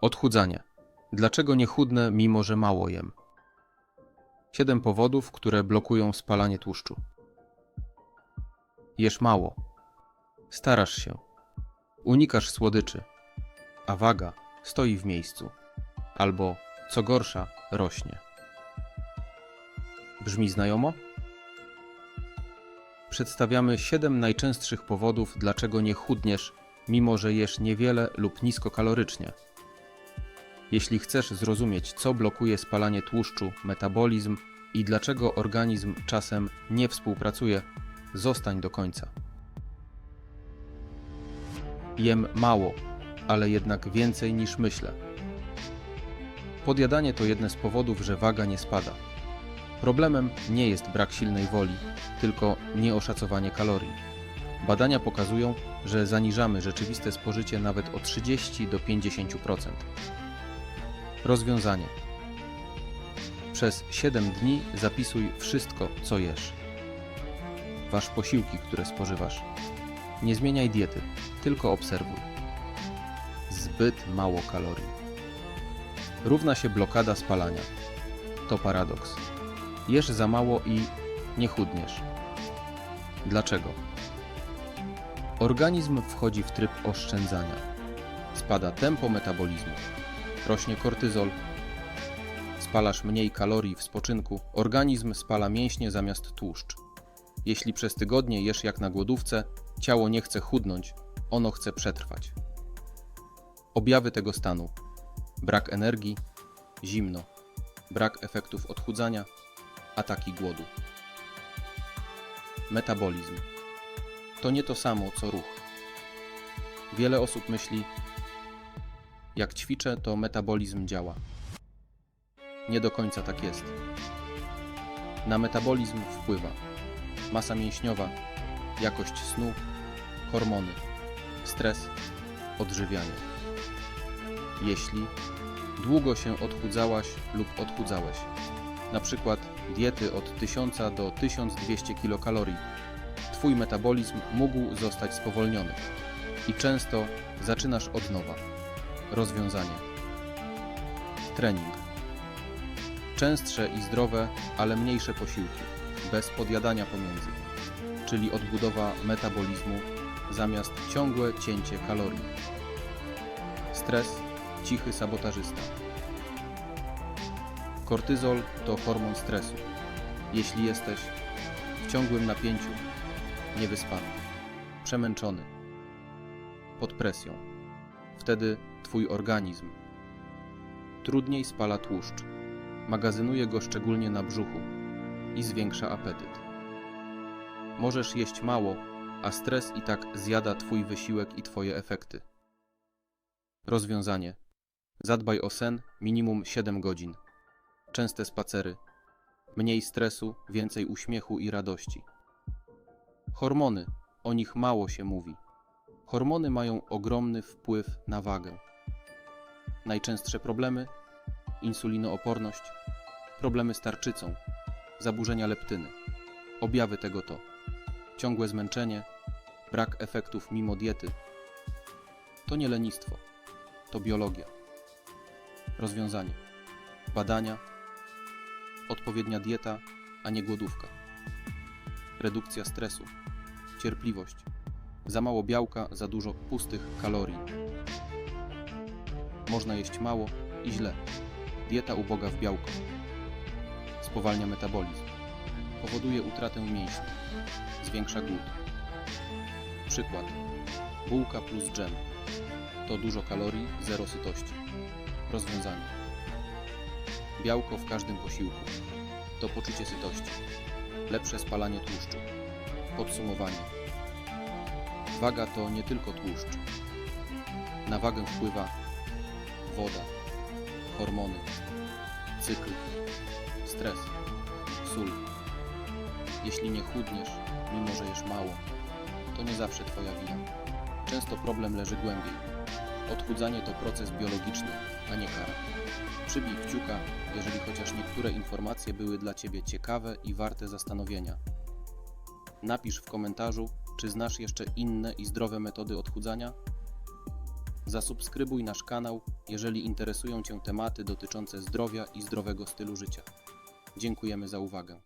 Odchudzanie. Dlaczego nie chudnę, mimo że mało jem? 7 powodów, które blokują spalanie tłuszczu. Jesz mało. Starasz się. Unikasz słodyczy. A waga stoi w miejscu. Albo, co gorsza, rośnie. Brzmi znajomo? Przedstawiamy 7 najczęstszych powodów, dlaczego nie chudniesz, mimo że jesz niewiele lub niskokalorycznie. Jeśli chcesz zrozumieć, co blokuje spalanie tłuszczu, metabolizm i dlaczego organizm czasem nie współpracuje, zostań do końca. Jem mało, ale jednak więcej niż myślę. Podjadanie to jeden z powodów, że waga nie spada. Problemem nie jest brak silnej woli, tylko nieoszacowanie kalorii. Badania pokazują, że zaniżamy rzeczywiste spożycie nawet o 30 do 50%. Rozwiązanie. Przez 7 dni zapisuj wszystko, co jesz. Waż posiłki, które spożywasz. Nie zmieniaj diety, tylko obserwuj. Zbyt mało kalorii. Równa się blokada spalania. To paradoks. Jesz za mało i nie chudniesz. Dlaczego? Organizm wchodzi w tryb oszczędzania. Spada tempo metabolizmu. Rośnie kortyzol. Spalasz mniej kalorii w spoczynku. Organizm spala mięśnie zamiast tłuszcz. Jeśli przez tygodnie jesz jak na głodówce, ciało nie chce chudnąć, ono chce przetrwać. Objawy tego stanu: brak energii, zimno, brak efektów odchudzania, ataki głodu. Metabolizm to nie to samo co ruch. Wiele osób myśli, jak ćwiczę, to metabolizm działa. Nie do końca tak jest. Na metabolizm wpływa masa mięśniowa, jakość snu, hormony, stres, odżywianie. Jeśli długo się odchudzałaś lub odchudzałeś, na przykład diety od 1000 do 1200 kilokalorii, Twój metabolizm mógł zostać spowolniony i często zaczynasz od nowa. Rozwiązanie: trening. Częstsze i zdrowe, ale mniejsze posiłki, bez podjadania pomiędzy, czyli odbudowa metabolizmu zamiast ciągłe cięcie kalorii. Stres cichy sabotażysta. Kortyzol to hormon stresu. Jeśli jesteś w ciągłym napięciu, niewyspany, przemęczony, pod presją, wtedy Twój organizm trudniej spala tłuszcz, magazynuje go szczególnie na brzuchu i zwiększa apetyt. Możesz jeść mało, a stres i tak zjada Twój wysiłek i Twoje efekty. Rozwiązanie. Zadbaj o sen minimum 7 godzin. Częste spacery. Mniej stresu, więcej uśmiechu i radości. Hormony. O nich mało się mówi. Hormony mają ogromny wpływ na wagę. Najczęstsze problemy: insulinooporność, problemy z tarczycą, zaburzenia leptyny. Objawy tego to ciągłe zmęczenie, brak efektów mimo diety. To nie lenistwo, to biologia. Rozwiązanie: badania, odpowiednia dieta, a nie głodówka. Redukcja stresu, cierpliwość, za mało białka, za dużo pustych kalorii. Można jeść mało i źle. Dieta uboga w białko. Spowalnia metabolizm. Powoduje utratę mięśni. Zwiększa głód. Przykład. Bułka plus dżem. To dużo kalorii, zero sytości. Rozwiązanie. Białko w każdym posiłku. To poczucie sytości. Lepsze spalanie tłuszczu. Podsumowanie. Waga to nie tylko tłuszcz. Na wagę wpływa woda, hormony, cykl, stres, sól. Jeśli nie chudniesz, mimo że jesz mało, to nie zawsze Twoja wina. Często problem leży głębiej. Odchudzanie to proces biologiczny, a nie kara. Przybij kciuka, jeżeli chociaż niektóre informacje były dla Ciebie ciekawe i warte zastanowienia. Napisz w komentarzu, czy znasz jeszcze inne i zdrowe metody odchudzania? Zasubskrybuj nasz kanał, jeżeli interesują Cię tematy dotyczące zdrowia i zdrowego stylu życia. Dziękujemy za uwagę.